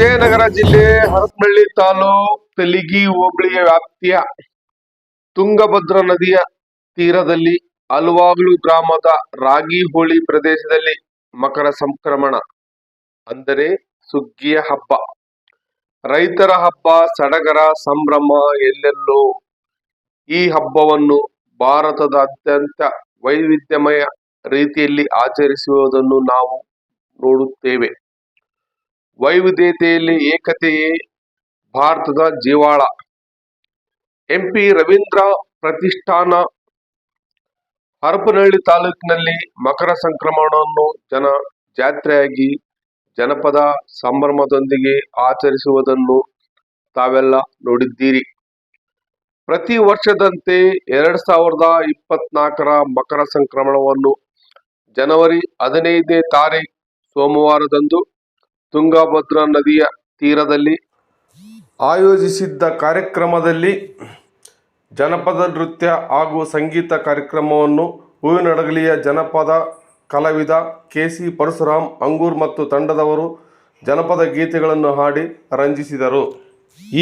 ವಿಜಯನಗರ ಜಿಲ್ಲೆ ಹರಪನಹಳ್ಳಿ ತಾಲೂಕ್ ತಲಿಗಿ ಹೋಬಳಿಯ ವ್ಯಾಪ್ತಿಯ ತುಂಗಭದ್ರಾ ನದಿಯ ತೀರದಲ್ಲಿ ಅಲ್ವಾಗ್ಲು ಗ್ರಾಮದ ರಾಗಿಹೋಳಿ ಪ್ರದೇಶದಲ್ಲಿ ಮಕರ ಸಂಕ್ರಮಣ, ಅಂದರೆ ಸುಗ್ಗಿಯ ಹಬ್ಬ. ರೈತರ ಹಬ್ಬ, ಸಡಗರ, ಸಂಭ್ರಮ, ಎಲ್ಲೆಲ್ಲೋ ಈ ಹಬ್ಬವನ್ನು ಭಾರತದ ಅತ್ಯಂತ ವೈವಿಧ್ಯಮಯ ರೀತಿಯಲ್ಲಿ ಆಚರಿಸುವುದನ್ನು ನಾವು ನೋಡುತ್ತೇವೆ. ವೈವಿಧ್ಯತೆಯಲ್ಲಿ ಏಕತೆಯೇ ಭಾರತದ ಜೀವಾಳ. ಎಂಪಿ ರವೀಂದ್ರ ಪ್ರತಿಷ್ಠಾನ ಹರಪನಹಳ್ಳಿ ತಾಲೂಕಿನಲ್ಲಿ ಮಕರ ಸಂಕ್ರಮಣವನ್ನು ಜನ ಜಾತ್ರೆಯಾಗಿ ಜನಪದ ಸಂಭ್ರಮದೊಂದಿಗೆ ಆಚರಿಸುವುದನ್ನು ತಾವೆಲ್ಲ ನೋಡಿದ್ದೀರಿ. ಪ್ರತಿ ವರ್ಷದಂತೆ ಎರಡ್ ಸಾವಿರದ ಇಪ್ಪತ್ನಾಲ್ಕರ ಮಕರ ಸಂಕ್ರಮಣವನ್ನು ಜನವರಿ ಹದಿನೈದನೇ ತಾರೀಖು ಸೋಮವಾರದಂದು ತುಂಗಭದ್ರಾ ನದಿಯ ತೀರದಲ್ಲಿ ಆಯೋಜಿಸಿದ್ದ ಕಾರ್ಯಕ್ರಮದಲ್ಲಿ ಜನಪದ ನೃತ್ಯ ಹಾಗೂ ಸಂಗೀತ ಕಾರ್ಯಕ್ರಮವನ್ನು ಹೂವಿನಡಗಲಿಯ ಜನಪದ ಕಲಾವಿದ ಕೆ ಸಿ ಪರಶುರಾಮ್ ಅಂಗೂರ್ ಮತ್ತು ತಂಡದವರು ಜನಪದ ಗೀತೆಗಳನ್ನು ಹಾಡಿ ರಂಜಿಸಿದರು.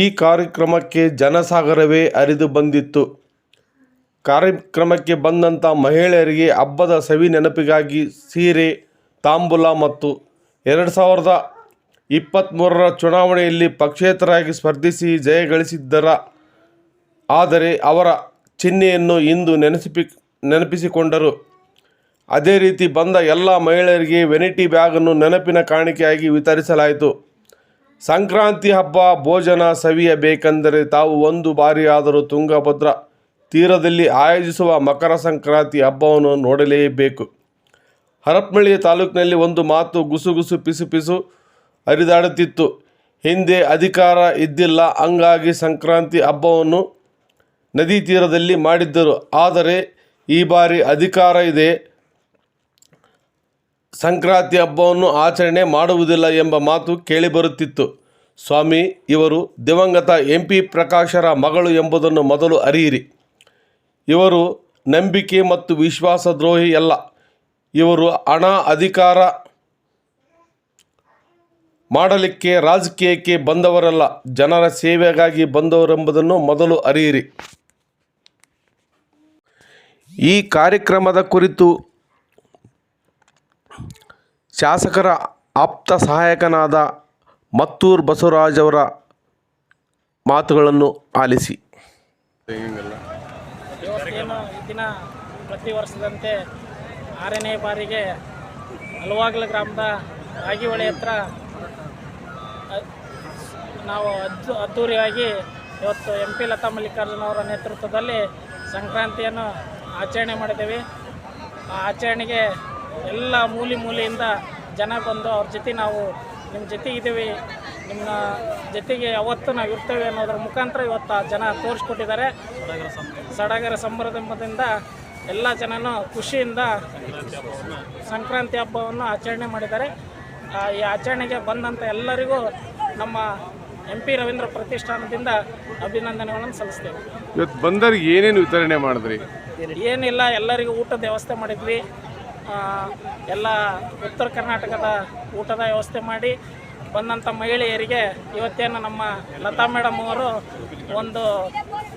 ಈ ಕಾರ್ಯಕ್ರಮಕ್ಕೆ ಜನಸಾಗರವೇ ಹರಿದು ಬಂದಿತ್ತು. ಕಾರ್ಯಕ್ರಮಕ್ಕೆ ಬಂದಂಥ ಮಹಿಳೆಯರಿಗೆ ಹಬ್ಬದ ಸವಿ ನೆನಪಿಗಾಗಿ ಸೀರೆ, ತಾಂಬೂಲ ಮತ್ತು ಎರಡು ಸಾವಿರದ ಇಪ್ಪತ್ತ್ಮೂರರ ಚುನಾವಣೆಯಲ್ಲಿ ಪಕ್ಷೇತರಾಗಿ ಸ್ಪರ್ಧಿಸಿ ಜಯಗಳಿಸಿದ್ದರ ಆದರೆ ಅವರ ಚಿಹ್ನೆಯನ್ನು ಇಂದು ನೆನೆಸಿಪಿ, ನೆನಪಿಸಿಕೊಂಡರು. ಅದೇ ರೀತಿ ಬಂದ ಎಲ್ಲ ಮಹಿಳೆಯರಿಗೆ ವೆನಿಟಿ ಬ್ಯಾಗನ್ನು ನೆನಪಿನ ಕಾಣಿಕೆಯಾಗಿ ವಿತರಿಸಲಾಯಿತು. ಸಂಕ್ರಾಂತಿ ಹಬ್ಬ ಭೋಜನ ಸವಿಯಬೇಕೆಂದರೆ ತಾವು ಒಂದು ಬಾರಿಯಾದರೂ ತುಂಗಭದ್ರ ತೀರದಲ್ಲಿ ಆಯೋಜಿಸುವ ಮಕರ ಸಂಕ್ರಾಂತಿ ಹಬ್ಬವನ್ನು ನೋಡಲೇಬೇಕು. ಹರಪ್ಮಳ್ಳಿ ತಾಲೂಕಿನಲ್ಲಿ ಒಂದು ಮಾತು ಗುಸುಗುಸು ಪಿಸು ಪಿಸು ಹರಿದಾಡುತ್ತಿತ್ತು. ಹಿಂದೆ ಅಧಿಕಾರ ಇದ್ದಿಲ್ಲ. ಹಂಗಾಗಿ ಸಂಕ್ರಾಂತಿ ಹಬ್ಬವನ್ನು ನದಿ ತೀರದಲ್ಲಿ ಮಾಡಿದ್ದರು. ಆದರೆ ಈ ಬಾರಿ ಅಧಿಕಾರ ಇದೆ. ಸಂಕ್ರಾಂತಿ ಹಬ್ಬವನ್ನು ಆಚರಣೆ ಮಾಡುವುದಿಲ್ಲ ಎಂಬ ಮಾತು ಕೇಳಿಬರುತ್ತಿತ್ತು. ಸ್ವಾಮಿ, ಇವರು ದಿವಂಗತ ಎಂ ಪಿ ಪ್ರಕಾಶರ ಮಗಳು ಎಂಬುದನ್ನು ಮೊದಲು ಅರಿಯಿರಿ. ಇವರು ನಂಬಿಕೆ ಮತ್ತು ವಿಶ್ವಾಸದ್ರೋಹಿ ಅಲ್ಲ. ಇವರು ಹಣ, ಅಧಿಕಾರ ಮಾಡಲಿಕ್ಕೆ ರಾಜಕೀಯಕ್ಕೆ ಬಂದವರಲ್ಲ, ಜನರ ಸೇವೆಗಾಗಿ ಬಂದವರೆಂಬುದನ್ನು ಮೊದಲು ಅರಿಯಿರಿ. ಈ ಕಾರ್ಯಕ್ರಮದ ಕುರಿತು ಶಾಸಕರ ಆಪ್ತ ಸಹಾಯಕನಾದ ಮತ್ತೂರ್ ಬಸವರಾಜ್ ಅವರ ಮಾತುಗಳನ್ನು ಆಲಿಸಿ. ದಿನ ಪ್ರತಿ ವರ್ಷದಂತೆ ಆರನೇ ಬಾರಿಗೆ ಹಲವಾಗಲ ಗ್ರಾಮದ ರಾಗಿಹೊಳೆ ಹತ್ರ ನಾವು ಅದ್ದು ಅದ್ದೂರಿಯಾಗಿ ಇವತ್ತು ಎಂ ಪಿ ಲತಾ ಮಲ್ಲಿಕಾರ್ಜುನ ಅವರ ನೇತೃತ್ವದಲ್ಲಿ ಸಂಕ್ರಾಂತಿಯನ್ನು ಆಚರಣೆ ಮಾಡಿದ್ದೇವೆ. ಆ ಆಚರಣೆಗೆ ಎಲ್ಲ ಮೂಲೆ ಮೂಲೆಯಿಂದ ಜನ ಬಂದು ಅವ್ರ ಜೊತೆ ನಾವು ನಿಮ್ಮ ಜೊತೆಗಿದ್ದೀವಿ ನಿಮ್ಮ ಜೊತೆಗೆ ಯಾವತ್ತೂ ನಾವು ಇರ್ತೇವೆ ಅನ್ನೋದ್ರ ಮುಖಾಂತರ ಇವತ್ತು ಆ ಜನ ತೋರಿಸ್ಕೊಟ್ಟಿದ್ದಾರೆ. ಸಡಗರ ಸಂಭ್ರಮದಿಂದ ಎಲ್ಲ ಜನನೂ ಖುಷಿಯಿಂದ ಸಂಕ್ರಾಂತಿ ಹಬ್ಬವನ್ನು ಆಚರಣೆ ಮಾಡಿದ್ದಾರೆ. ಈ ಆಚರಣೆಗೆ ಬಂದಂಥ ಎಲ್ಲರಿಗೂ ನಮ್ಮ ಎಂ ಪಿ ರವೀಂದ್ರ ಪ್ರತಿಷ್ಠಾನದಿಂದ ಅಭಿನಂದನೆಗಳನ್ನು ಸಲ್ಲಿಸ್ತೇವೆ. ಇವತ್ತು ಬಂದವರಿಗೆ ಏನೇನು ವಿತರಣೆ ಮಾಡಿದ್ರಿ? ಏನಿಲ್ಲ ಎಲ್ಲರಿಗೂ ಊಟದ ವ್ಯವಸ್ಥೆ ಮಾಡಿದ್ವಿ. ಎಲ್ಲ ಉತ್ತರ ಕರ್ನಾಟಕದ ಊಟದ ವ್ಯವಸ್ಥೆ ಮಾಡಿ ಬಂದಂಥ ಮಹಿಳೆಯರಿಗೆ ಇವತ್ತೇನು ನಮ್ಮ ಲತಾ ಮೇಡಮ್ ಅವರು ಒಂದು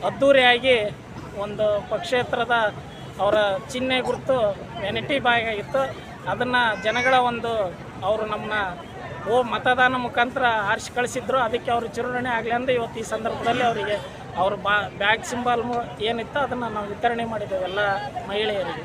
ಅದ್ಧೂರಿಯಾಗಿ ಒಂದು ಪಕ್ಷೇತ್ರದ ಅವರ ಚಿಹ್ನೆ ಗುರುತು ವೆನಿಟಿ ಬಾಯ್ ಆಗಿತ್ತು ಅದನ್ನು ಜನಗಳ ಒಂದು ಅವರು ನಮ್ಮನ್ನ ಓ ಮತದಾನ ಮುಖಾಂತರ ಆರಿಸಿ ಕಳಿಸಿದ್ರು, ಅದಕ್ಕೆ ಅವರು ಚಿರುಣೆ ಆಗಲಿ ಅಂದರೆ ಇವತ್ತು ಈ ಸಂದರ್ಭದಲ್ಲಿ ಅವರಿಗೆ ಅವ್ರ ಬಾ, ಬ್ಯಾಗ್, ಸಿಂಬಲ್ ಏನಿತ್ತು ಅದನ್ನು ನಾವು ವಿತರಣೆ ಮಾಡಿದ್ದೇವೆ ಎಲ್ಲ ಮಹಿಳೆಯರಿಗೆ.